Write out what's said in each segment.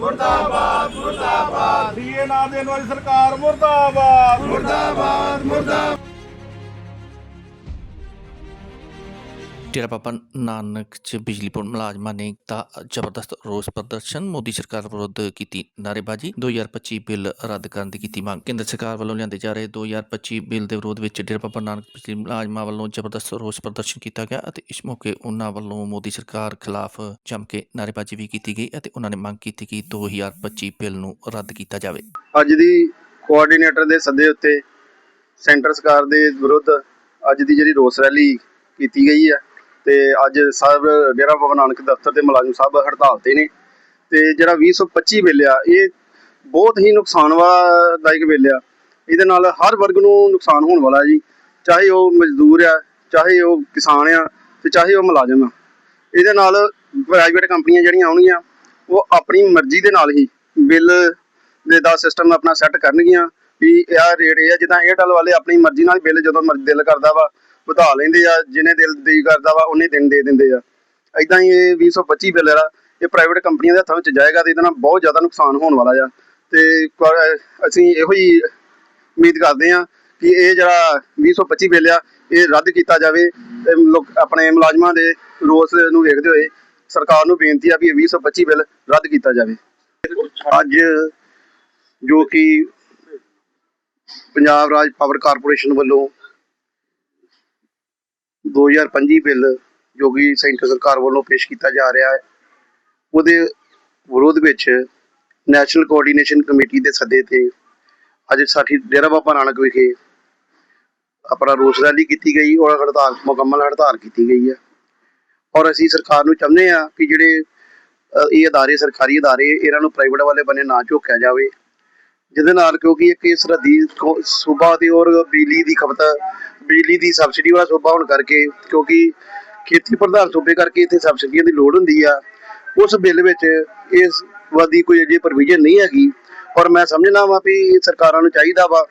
ਮੁਰਦਾਬਾਦ ਮੁਰਦਾਬਾਦ। ਡੀਏ ਨਾ ਦੇਣ ਵਾਲੀ ਸਰਕਾਰ ਮੁਰਦਾਬਾਦ। ਮੁਰਦਾਬਾਦ ਮੁਰਦਾਬਾਦ। ਡੇਰਾ ਬਾਬਾ ਨਾਨਕ ਚ ਬਿਜਲੀ ਬੋਰਡ ਮੁਲਾਜ਼ਮਾਂ ਨੇ ਕੀਤਾ ਜ਼ਬਰਦਸਤ ਰੋਸ ਪ੍ਰਦਰਸ਼ਨ। ਮੋਦੀ ਸਰਕਾਰ ਵਿਰੁੱਧ ਕੀਤੀ ਨਾਅਰੇਬਾਜ਼ੀ। 2025 ਬਿੱਲ ਰੱਦ ਕਰਨ ਦੀ ਕੀਤੀ ਮੰਗ। ਕੇਂਦਰ ਸਰਕਾਰ ਵੱਲੋਂ ਲਿਆਂਦੇ ਜਾ ਰਹੇ 2025 ਬਿੱਲ ਦੇ ਵਿਰੋਧ ਵਿੱਚ ਡੇਰਾ ਬਾਬਾ ਨਾਨਕ ਬਿਜਲੀ ਮੁਲਾਜ਼ਮਾਂ ਵੱਲੋਂ ਜ਼ਬਰਦਸਤ ਰੋਸ ਪ੍ਰਦਰਸ਼ਨ ਕੀਤਾ ਗਿਆ ਅਤੇ ਇਸ ਮੌਕੇ ਉਹਨਾਂ ਵੱਲੋਂ ਮੋਦੀ ਸਰਕਾਰ ਖਿਲਾਫ ਜੰਮ ਕੇ ਨਾਅਰੇਬਾਜ਼ੀ ਵੀ ਕੀਤੀ ਗਈ ਅਤੇ ਉਹਨਾਂ ਨੇ ਮੰਗ ਕੀਤੀ ਕਿ 2025 ਬਿੱਲ ਨੂੰ ਰੱਦ ਕੀਤਾ ਜਾਵੇ। ਅੱਜ ਦੀ ਕੋਆਰਡੀਨੇਟਰ ਦੇ ਸੱਦੇ ਉੱਤੇ ਸੈਂਟਰ ਸਰਕਾਰ ਦੇ ਵਿਰੁੱਧ ਅੱਜ ਦੀ ਜਿਹੜੀ ਰੋਸ ਰੈਲੀ ਕੀਤੀ ਗਈ ਹੈ ਤੇ ਅੱਜ ਸਭ ਡੇਰਾ ਬਾਬਾ ਨਾਨਕ ਦਫ਼ਤਰ ਦੇ ਮੁਲਾਜ਼ਮ ਸਾਹਿਬ ਹੜਤਾਲ ਤੇ ਨੇ। ਤੇ ਜਿਹੜਾ 2025 ਬਿੱਲ ਆ, ਇਹ ਬਹੁਤ ਹੀ ਨੁਕਸਾਨਵਾਦਾਇਕ ਬਿੱਲ ਆ। ਇਹਦੇ ਨਾਲ ਹਰ ਵਰਗ ਨੂੰ ਨੁਕਸਾਨ ਹੋਣ ਵਾਲਾ ਜੀ। ਚਾਹੇ ਉਹ ਮਜ਼ਦੂਰ ਆ, ਚਾਹੇ ਉਹ ਕਿਸਾਨ ਆ, ਤੇ ਚਾਹੇ ਉਹ ਮੁਲਾਜ਼ਮ ਆ। ਇਹਦੇ ਨਾਲ ਪ੍ਰਾਈਵੇਟ ਕੰਪਨੀਆਂ ਜਿਹੜੀਆਂ ਆਉਣਗੀਆਂ, ਉਹ ਆਪਣੀ ਮਰਜ਼ੀ ਦੇ ਨਾਲ ਹੀ ਬਿੱਲ ਦੇ ਦਾ ਸਿਸਟਮ ਆਪਣਾ ਸੈੱਟ ਕਰਨਗੀਆਂ। ਵੀ ਇਹ ਰੇਟ ਇਹ ਆ ਜਿੱਦਾਂ ਏਅਰਟੈਲ ਵਾਲੇ ਆਪਣੀ ਮਰਜ਼ੀ ਨਾਲ ਬਿੱਲ ਜਦੋਂ ਮਰਜ਼ੀ ਦਿਲ ਕਰਦਾ ਵਾ ਵਧਾ ਲੈਂਦੇ ਆ ਜਿਹਨੇ ਦਿਲ ਦੀ ਕਰਦਾ ਵਾ, ਉਹਨੇ ਦਿਨ ਦੇ ਦਿੰਦੇ ਆ। ਐਦਾਂ ਹੀ ਇਹ 2025 ਬਿੱਲ ਜਿਹੜਾ ਇਹ ਪ੍ਰਾਈਵੇਟ ਕੰਪਨੀਆਂ ਦੇ ਹੱਥਾਂ ਵਿੱਚ ਜਾਏਗਾ ਤੇ ਇਹਦੇ ਨਾਲ ਬਹੁਤ ਜ਼ਿਆਦਾ ਨੁਕਸਾਨ ਹੋਣ ਵਾਲਾ ਆ। ਤੇ ਅਸੀਂ ਇਹੋ ਹੀ ਉਮੀਦ ਕਰਦੇ ਆ ਕਿ ਇਹ ਜਿਹੜਾ 2025 ਬਿੱਲ ਆ, ਇਹ ਰੱਦ ਕੀਤਾ ਜਾਵੇ ਤੇ ਲੋਕ ਆਪਣੇ ਮੁਲਾਜ਼ਮਾਂ ਦੇ ਰੋਸ ਨੂੰ ਵੇਖਦੇ ਹੋਏ ਸਰਕਾਰ ਨੂੰ ਬੇਨਤੀ ਆ ਵੀ ਇਹ 2025 ਬਿੱਲ ਰੱਦ ਕੀਤਾ ਜਾਵੇ। ਅੱਜ ਜੋ ਕਿ ਪੰਜਾਬ ਰਾਜ ਪਾਵਰ ਕਾਰਪੋਰੇਸ਼ਨ ਵੱਲੋਂ 2025 ਬਿੱਲ ਜੋ ਕਿ ਸੈਂਟਰ ਸਰਕਾਰ ਵੱਲੋਂ ਪੇਸ਼ ਕੀਤਾ ਜਾ ਰਿਹਾ ਹੈ, ਉਹਦੇ ਵਿਰੋਧ ਵਿੱਚ ਨੈਸ਼ਨਲ ਕੋਆਰਡੀਨੇਸ਼ਨ ਕਮੇਟੀ ਦੇ ਸੱਦੇ ਤੇ ਅੱਜ ਸਾਡੀ ਡੇਰਾ ਬਾਬਾ ਨਾਨਕ ਵਿਖੇ ਆਪਣਾ ਰੋਸ ਰੈਲੀ ਕੀਤੀ ਗਈ, ਔਰ ਹੜਤਾਲ, ਮੁਕੰਮਲ ਹੜਤਾਲ ਕੀਤੀ ਗਈ ਹੈ। ਔਰ ਅਸੀਂ ਸਰਕਾਰ ਨੂੰ ਚਾਹੁੰਦੇ ਆ ਕਿ ਜਿਹੜੇ ਇਹ ਅਦਾਰੇ, ਸਰਕਾਰੀ ਅਦਾਰੇ, ਇਹਨਾਂ ਨੂੰ ਪ੍ਰਾਈਵੇਟ ਵਾਲੇ ਬੰਨੇ ਨਾ ਝੋਕਿਆ ਜਾਵੇ। ਜਿਹਦੇ ਨਾਲ ਕਿਉਂਕਿ ਇੱਕ ਇਹ ਸਰਹੱਦੀ ਕੋ- ਸੂਬਾ ਤੇ ਔਰ ਬਿਜਲੀ ਦੀ ਖਪਤ, ਬਿਜਲੀ ਦੀ ਸਬਸਿਡੀ ਵਾਲਾ ਸੂਬਾ ਹੋਣ ਕਰਕੇ ਕਿਉਂਕਿ ਖੇਤੀ ਪ੍ਰਧਾਨ ਸੂਬੇ ਕਰਕੇ ਇੱਥੇ ਸਬਸਿਡੀਆਂ ਦੀ ਲੋੜ ਹੁੰਦੀ ਆ, ਉਸ ਬਿੱਲ ਵਿੱਚ ਇਸ ਵਾਦੀ ਕੋਈ ਅਜੇ ਪ੍ਰੋਵੀਜ਼ਨ ਨਹੀਂ ਹੈਗੀ। ਔਰ ਮੈਂ ਸਮਝਦਾ ਵਾ ਵੀ ਸਰਕਾਰਾਂ ਨੂੰ ਚਾਹੀਦਾ ਵਾ,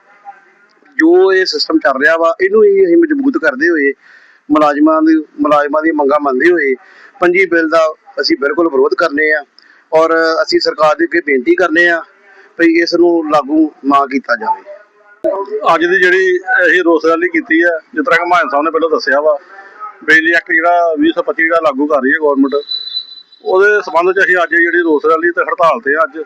ਜੋ ਇਹ ਸਿਸਟਮ ਚੱਲ ਰਿਹਾ ਵਾ, ਇਹਨੂੰ ਹੀ ਅਸੀਂ ਮਜ਼ਬੂਤ ਕਰਦੇ ਹੋਏ, ਮੁਲਾਜ਼ਮਾਂ ਦੀ ਮੁਲਾਜ਼ਮਾਂ ਦੀ ਮੰਗਾਂ ਮੰਨਦੇ ਹੋਏ ਪੰਜੀ ਬਿੱਲ ਦਾ ਅਸੀਂ ਬਿਲਕੁਲ ਵਿਰੋਧ ਕਰਨੇ ਆ। ਔਰ ਅਸੀਂ ਸਰਕਾਰ ਦੇ ਅੱਗੇ ਬੇਨਤੀ ਕਰਨੇ ਆ ਵੀ ਇਸ ਨੂੰ ਲਾਗੂ ਨਾ ਕੀਤਾ ਜਾਵੇ। ਅੱਜ ਦੀ ਜਿਹੜੀ ਇਹ ਰੋਸ ਰੈਲੀ ਕੀਤੀ ਹੈ, ਜਿਸ ਤਰ੍ਹਾਂ ਕਿ ਮਾਨ ਸਾਹਿਬ ਨੇ ਪਹਿਲਾਂ ਦੱਸਿਆ ਵਾ ਬਿਜਲੀ ਐਕਟ ਜਿਹੜਾ 2025 ਦਾ ਲਾਗੂ ਕਰ ਰਹੀ ਹੈ ਗਵਰਨਮੈਂਟ ਉਹਦੇ ਸਬੰਧ 'ਚ ਅਸੀਂ ਅੱਜ ਜਿਹੜੀ ਰੋਸ ਰੈਲੀ ਤੇ ਹੜਤਾਲ ਤੇ ਹਾਂ ਅੱਜ।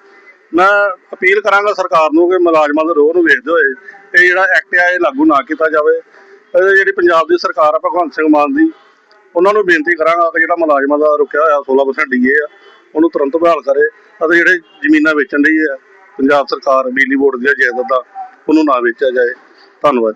ਮੈਂ ਅਪੀਲ ਕਰਾਂਗਾ ਸਰਕਾਰ ਨੂੰ ਕਿ ਮੁਲਾਜ਼ਮਾਂ ਦੇ ਰੋਹ ਨੂੰ ਵੇਖਦੇ ਹੋਏ ਇਹ ਜਿਹੜਾ ਐਕਟ ਆ, ਇਹ ਲਾਗੂ ਨਾ ਕੀਤਾ ਜਾਵੇ। ਇਹ ਜਿਹੜੀ ਪੰਜਾਬ ਦੀ ਸਰਕਾਰ ਆ, ਭਗਵੰਤ ਸਿੰਘ ਮਾਨ ਦੀ, ਉਹਨਾਂ ਨੂੰ ਬੇਨਤੀ ਕਰਾਂਗਾ ਕਿ ਜਿਹੜਾ ਮੁਲਾਜ਼ਮਾਂ ਦਾ ਰੁਕਿਆ ਹੋਇਆ 16% ਡੀਏ ਆ, ਉਹਨੂੰ ਤੁਰੰਤ ਬਹਾਲ ਕਰੇ ਅਤੇ ਜਿਹੜੇ ਜ਼ਮੀਨਾਂ ਵੇਚਣ ਦੀ ਆ ਪੰਜਾਬ ਸਰਕਾਰ ਬਿਜਲੀ ਬੋਰਡ ਦੀਆਂ ਜਾਇਦਾਦਾਂ ਉਹਨੂੰ ਨਾ ਵੇਚਿਆ ਜਾਏ। ਧੰਨਵਾਦ।